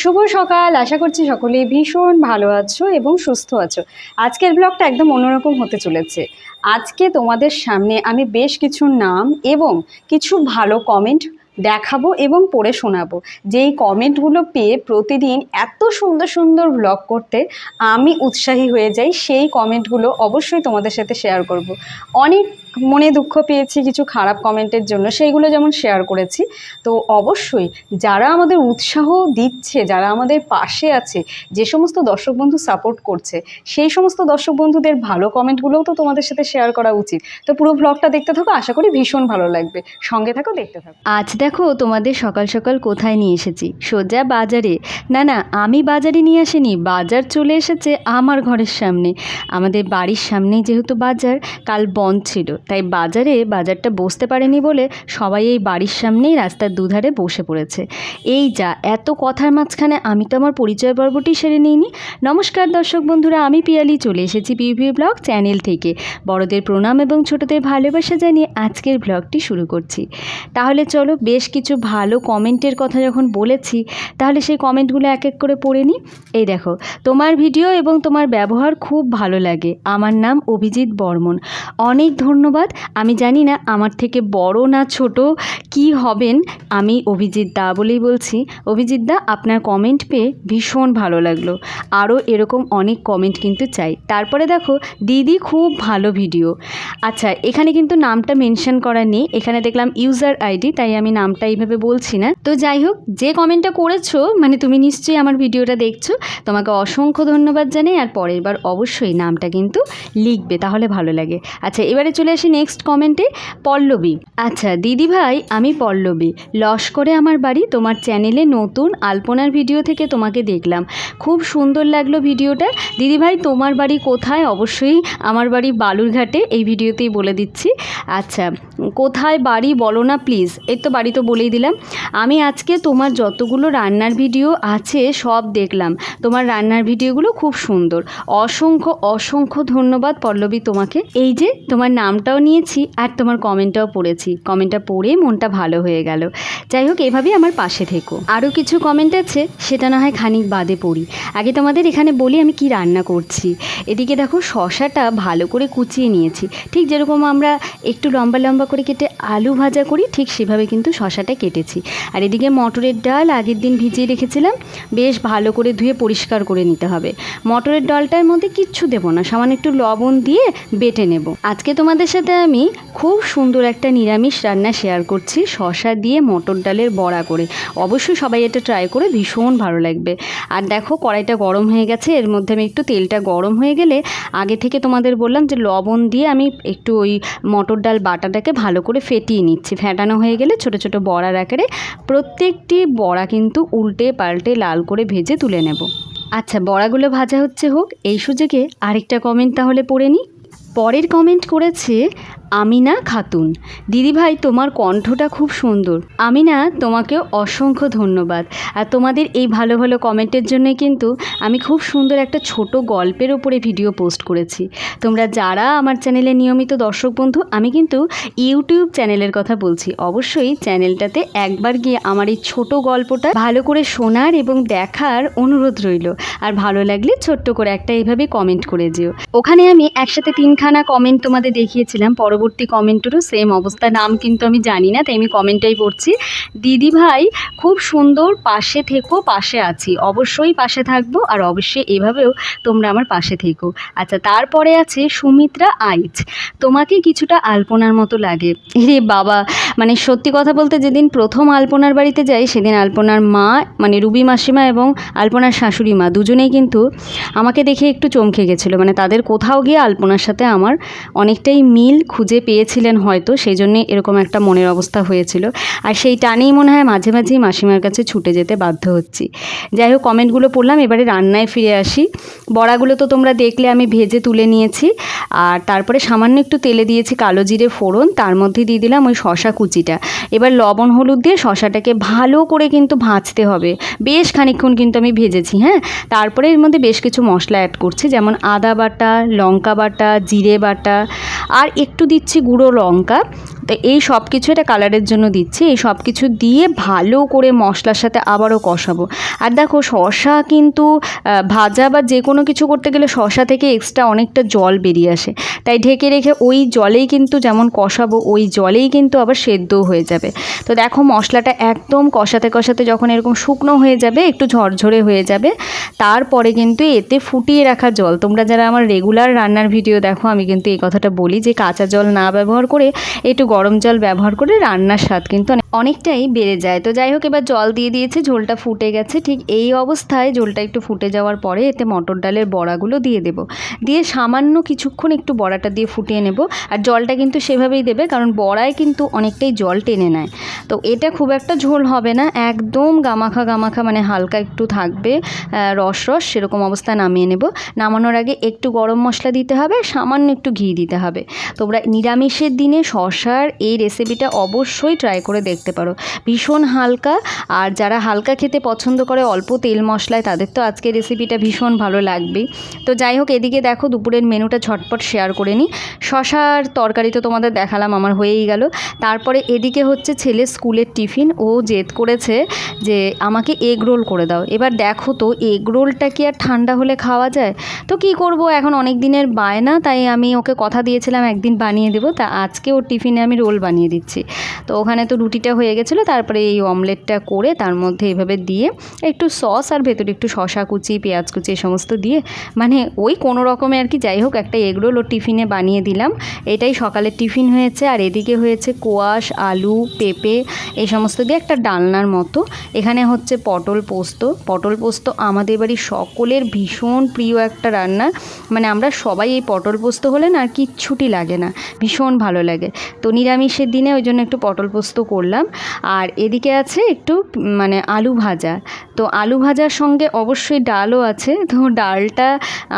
শুভ সকাল। আশা করছি সকলেই ভীষণ ভালো আছো এবং সুস্থ আছো। আজকের ব্লগটা একদম অন্যরকম হতে চলেছে। আজকে তোমাদের সামনে আমি বেশ কিছু নাম এবং কিছু ভালো কমেন্ট দেখাবো এবং পড়ে শোনাবো। যেই কমেন্টগুলো পেয়ে প্রতিদিন এত সুন্দর সুন্দর ব্লগ করতে আমি উৎসাহী হয়ে যাই, সেই কমেন্টগুলো অবশ্যই তোমাদের সাথে শেয়ার করব। অনেক মনে দুঃখ পেয়েছি, কিছু খারাপ কমেন্টের জন্য, সেইগুলো যেমন শেয়ার করেছি। তো অবশ্যই যারা আমাদের উৎসাহ দিচ্ছে, যারা আমাদের পাশে আছে, যে সমস্ত দর্শক বন্ধু সাপোর্ট করছে, সেই সমস্ত দর্শক বন্ধুদের ভালো কমেন্টগুলোও তো তোমাদের সাথে শেয়ার করা উচিত। তো পুরো ব্লগটা দেখতে থাকো, আশা করি ভীষণ ভালো লাগবে। সঙ্গে থাকো, দেখতে থাকো। আজ দেখো, তোমাদের সকাল সকাল কোথায় নিয়ে এসেছি? সোজা বাজারে। না না, আমি বাজারে নিয়ে আসিনি, বাজার চলে এসেছে আমার ঘরের সামনে। আমাদের বাড়ির সামনেই যেহেতু বাজার, কাল বন্ধ ছিল। তাই বাজারে বাজারটা বসতে পারেনি বলে সবাই এই বাড়ির সামনেই রাস্তার দুধারে বসে পড়েছে। এই যা, এত কথার মাঝখানে আমি তো আমার পরিচয় পর্বটি সেরে নিইনি। নমস্কার দর্শক বন্ধুরা, আমি পিয়ালি চলে এসেছি পিভি ব্লগ চ্যানেল থেকে। বড়দের প্রণাম এবং ছোটদের ভালোবাসা জানিয়ে আজকের ব্লগটি শুরু করছি। তাহলে চলো বেশ কিছু ভালো কমেন্টের কথা যখন বলেছি, তাহলে সেই কমেন্টগুলো এক এক করে পড়ে নিই। এই দেখো, তোমার ভিডিও এবং তোমার ব্যবহার খুব ভালো লাগে। আমার নাম অভিজিৎ বর্মন। অনেক ধন্যবাদ আমি জানি না আমার থেকে বড় না ছোট কি হবেন। আমি অভিজিৎ দা বলেই বলছি। অভিজিৎ দা, আপনার কমেন্ট পেয়ে ভীষণ ভালো লাগল। আরও এরকম অনেক কমেন্ট কিন্তু চাই। তারপরে দেখো, দিদি খুব ভালো ভিডিও আচ্ছা এখানে কিন্তু নামটা মেনশন করা নেই। এখানে দেখলাম ইউজার আইডি তাই আমি নামটা এইভাবে বলছি না। তো যাই হোক, যে কমেন্টটা করেছ মানে তুমি নিশ্চয়ই আমার ভিডিওটা দেখছ, তোমাকে অসংখ্য ধন্যবাদ জানাই। আর পরের বার অবশ্যই নামটা কিন্তু লিখবে, তাহলে ভালো লাগে। আচ্ছা এবারে চলে আসি নেক্সট কমেন্টে পল্লবী। আচ্ছা দিদি ভাই আমি পল্লবী। লস্করে আমার বাড়ি, তোমার চ্যানেলে নতুন আলপনার ভিডিও থেকে তোমাকে দেখলাম। খুব সুন্দর লাগল ভিডিওটা দিদি ভাই তোমার বাড়ি কোথায়? অবশ্যই আমার বাড়ি বালুরঘাটে, এই ভিডিওতেই বলে দিচ্ছি। আচ্ছা কোথায় বাড়ি বলো না প্লিজ এই তো বাড়ি তো বলেই দিলাম। আমি আজকে তোমার যতগুলো রান্নার ভিডিও আছে, সব দেখলাম। তোমার রান্নার ভিডিওগুলো খুব সুন্দর। অসংখ্য অসংখ্য ধন্যবাদ পল্লবী তোমাকে। এই যে, তোমার নামটাও নিয়েছি আর তোমার কমেন্টটাও পড়েছি। কমেন্টটা পড়ে মনটা ভালো হয়ে গেল। যাই হোক, এভাবেই আমার পাশে থেকো। আরও কিছু কমেন্ট আছে, সেটা না হয় খানিক বাদে পড়ি। আগে তোমাদের এখানে বলি আমি কি রান্না করছি। এদিকে দেখো শশাটা ভালো করে কুচিয়ে নিয়েছি। ঠিক যেরকম আমরা একটু লম্বা লম্বা করে কেটে আলু ভাজা করি, ঠিক সেভাবে কিন্তু শশাটা কেটেছি। আর এদিকে মটরের ডাল আগের দিন ভিজিয়ে রেখেছিলাম, বেশ ভালো করে ধুয়ে পরিষ্কার করে নিতে হবে। মটরের ডালটার মধ্যে কিচ্ছু দেবো না, সামান্য একটু লবণ দিয়ে বেটে নেব। আজকে তোমাদের সাথে আমি খুব সুন্দর একটা নিরামিষ রান্না শেয়ার করছি শশা দিয়ে মটর ডালের বড়া করে। অবশ্যই সবাই এটা ট্রাই করে ভীষণ ভালো লাগবে। আর দেখো কড়াইটা গরম হয়ে গেছে, এর মধ্যে আমি একটু তেলটা গরম হয়ে গেলে আগে থেকে তোমাদের বললাম যে লবণ দিয়ে আমি একটু ওই মটর ডাল বাটাটাকে ভালো করে ফেটিয়ে নিচ্ছি। ফেটানো হয়ে গেলে ছোট ছোট বড়ার আকারে প্রত্যেকটি বড়া কিন্তু উল্টে পাল্টে লাল করে ভেজে তুলে নেব। আচ্ছা বড়াগুলো ভাজা হচ্ছে হোক, এই সুযোগে আরেকটা কমেন্ট তাহলে পড়ে নিই। পরের কমেন্ট করেছে আমিনা খাতুন। দিদিভাই, তোমার কণ্ঠটা খুব সুন্দর। আমিনা, তোমাকে অসংখ্য ধন্যবাদ। আর তোমাদের এই ভালো ভালো কমেন্টের জন্য কিন্তু আমি খুব সুন্দর একটা ছোট গল্পের ওপরে ভিডিও পোস্ট করেছি। তোমরা যারা আমার চ্যানেলে নিয়মিত দর্শক বন্ধু, আমি কিন্তু ইউটিউব চ্যানেলের কথা বলছি। অবশ্যই চ্যানেলটাতে একবার গিয়ে আমার এই ছোট গল্পটা ভালো করে শোনার এবং দেখার অনুরোধ রইল। আর ভালো লাগলে ছোট্ট করে একটা এইভাবে কমেন্ট করে যেও। ওখানে আমি একসাথে তিনখানা কমেন্ট তোমাদের দেখিয়েছিলাম। পরবর্তী কমেন্টেরও সেম অবস্থা। নাম কিন্তু আমি জানি না, তাই আমি কমেন্টটাই পড়ছি। দিদি ভাই, খুব সুন্দর, পাশে থেকো, পাশে আছি। অবশ্যই পাশে থাকব আর অবশ্যই এভাবেও তোমরা আমার পাশে থেকো। আচ্ছা তারপরে আছে সুমিত্রা আইচ। তোমাকে কিছুটা আলপনার মতো লাগে। রে বাবা মানে সত্যি কথা বলতে যেদিন প্রথম আলপনার বাড়িতে যাই, সেদিন আলপনার মা মানে রুবি মাসিমা এবং আলপনার শাশুড়ি মা দুজনেই কিন্তু আমাকে দেখে একটু চমকে গেছিল। মানে তাদের কোথাও গিয়ে আলপনার সাথে আমার অনেকটাই মিল খুঁজে পেয়েছিলেন হয়তো সেই জন্যে এরকম একটা মনের অবস্থা হয়েছিল। আর সেই টানেই মনে হয় মাঝে মাঝেই মাসিমার কাছে ছুটে যেতে বাধ্য হচ্ছি। যাই হোক, কমেন্টগুলো পড়লাম, এবারে রান্নায় ফিরে আসি। বড়াগুলো তো তোমরা দেখলে, আমি ভেজে তুলে নিয়েছি। আর তারপরে সামান্য একটু তেলে দিয়েছি কালো জিরে ফোড়ন, তার মধ্যে দিয়ে দিলাম ওই শশা কুচিটা। এবার লবণ, হলুদ দিয়ে শশাটাকে ভালো করে কিন্তু ভাজতে হবে। বেশ খানিকক্ষণ কিন্তু আমি ভেজেছি হ্যাঁ? তারপরে এর মধ্যে বেশ কিছু মশলা অ্যাড করছি, যেমন আদা বাটা, লঙ্কা বাটা, জিরে বাটা, আর একটু দিচ্ছি গুঁড়ো লঙ্কা। তো এই সব কিছু এটা কালারের জন্য দিচ্ছি। এই সব কিছু দিয়ে ভালো করে মশলার সাথে আবারও কষাবো। আর দেখো শশা কিন্তু ভাজা বা যে কোনো কিছু করতে গেলে শশা থেকে এক্সট্রা অনেকটা জল বেরিয়ে আসে। তাই ঢেকে রেখে ওই জলেই কিন্তু যেমন কষাবো, ওই জলেই কিন্তু আবার সেদ্ধও হয়ে যাবে। তো দেখো মশলাটা একদম কষাতে কষাতে যখন এরকম শুকনো হয়ে যাবে, একটু ঝরঝরে হয়ে যাবে, তারপরে কিন্তু এতে ফুটিয়ে রাখা জল। তোমরা যারা আমার রেগুলার রান্নার ভিডিও দেখো, আমি কিন্তু এই কথাটা বলি যে কাঁচা জল না ব্যবহার করে একটু গরম জল ব্যবহার করে রান্নার স্বাদ কিন্তু অনেক- অনেকটাই বেড়ে যায়। তো যাই হোক, এবার জল দিয়ে দিয়েছে, ঝোলটা ফুটে গেছে। ঠিক এই অবস্থায় ঝোলটা একটু ফুটে যাওয়ার পরে এতে মটর ডালের বড়াগুলো দিয়ে দেব। দিয়ে সামান্য কিছুক্ষণ একটু বড়াটা দিয়ে ফুটিয়ে নেব। আর জলটা কিন্তু সেভাবেই দেবে, কারণ বড়ায় কিন্তু অনেকটাই জল টেনে নেয়। তো এটা খুব একটা ঝোল হবে না। একদম গামাখা গামাখা মানে হালকা একটু থাকবে রস রস, সেরকম অবস্থায় নামিয়ে নেব। নামানোর আগে একটু গরম মশলা দিতে হবে, সামান্য একটু ঘি দিতে হবে। তোমরা নিরামিষের দিনে শশার এই রেসিপিটা অবশ্যই ট্রাই করে দেখতে পারো। ভীষণ হালকা, আর যারা হালকা খেতে পছন্দ করে অল্প তেল মশলায়, তাদের তো আজকে রেসিপিটা ভীষণ ভালো লাগবেই। তো যাই হোক, এদিকে দেখো, দুপুরের মেনুটা ঝটপট শেয়ার করে নিই। শশার তরকারি তো তোমাদের দেখালাম, আমার হয়েই গেল। তারপরে এদিকে হচ্ছে ছেলে স্কুলের টিফিন। ও জেদ করেছে যে, আমাকে এগ রোল করে দাও। এবার দেখো তো এগ রোলটা কি আর ঠান্ডা হলে খাওয়া যায়? তো কি করব, এখন অনেক দিনের বায়না, তাই আমি ওকে কথা দিয়েছিলাম, একদিন বানিয়ে দেবো। তা আজকে ওর টিফিনে আমি রোল বানিয়ে দিচ্ছি। তো ওখানে তো রুটিটা হয়ে গেছিল, তারপরে এই অমলেটটা করে তার মধ্যে এভাবে দিয়ে একটু সস আর ভেতরে একটু শশা কুচি, পেঁয়াজ কুচি এই সমস্ত দিয়ে মানে ওই কোনো রকমে আর কি যাই হোক একটা এগরোল ও টিফিনে বানিয়ে দিলাম। এটাই সকালের টিফিন হয়েছে আর এদিকে হয়েছে কোয়াশ, আলু, পেঁপে এই সমস্ত দিয়ে একটা ডালনার মতো। এখানে হচ্ছে পটল পোস্ত। পটল পোস্ত আমাদের বাড়ির সকলের ভীষণ প্রিয় একটা রান্না। মানে আমরা সবাই এই পটল পোস্ত হলে না আর কিচ্ছুটি লাগে না। ভীষণ ভালো লাগে। তো নিরামিষের দিনে ওই জন্য একটু পটল পোস্ত করলাম। আর এদিকে আছে একটু মানে আলু ভাজা। তো আলু ভাজার সঙ্গে অবশ্যই ডালও আছে। তো ডালটা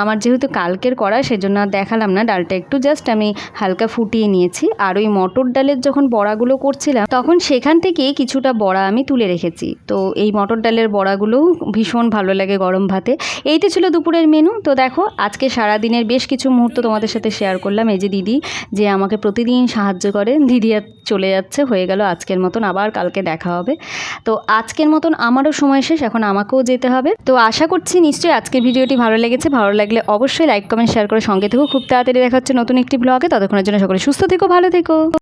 আমার যেহেতু কালকের করা সেজন্য আর দেখালাম না। ডালটা একটু জাস্ট আমি হালকা ফুটিয়ে নিয়েছি। আর ওই মটর ডালের যখন বড়াগুলো করছিলাম, তখন সেখান থেকে কিছুটা বড়া আমি তুলে রেখেছি। তো এই মটর ডালের বড়াগুলোও ভীষণ ভালো লাগে গরম ভাতে। এই তো ছিল দুপুরের মেনু তো দেখো, আজকে সারা দিনের বেশ কিছু মুহূর্ত তোমাদের সাথে শেয়ার করলাম। এই যে দিদি, যে আমাকে প্রতিদিন সাহায্য করে দিদি চলে যাচ্ছে, হয়ে গেল আজকের মতন, আবার কালকে দেখা হবে। তো আজকের মতন আমারও সময় শেষ, এখন আমাকেও যেতে হবে। তো আশা করছি নিশ্চয়ই আজকের ভিডিওটি ভালো লেগেছে। ভালো লাগলে অবশ্যই লাইক কমেন্ট শেয়ার করে সঙ্গে থেকেও খুব তাড়াতাড়ি দেখা হচ্ছে নতুন একটি ব্লগে ততক্ষণের জন্য সকলে সুস্থ থেকো, ভালো থেকো।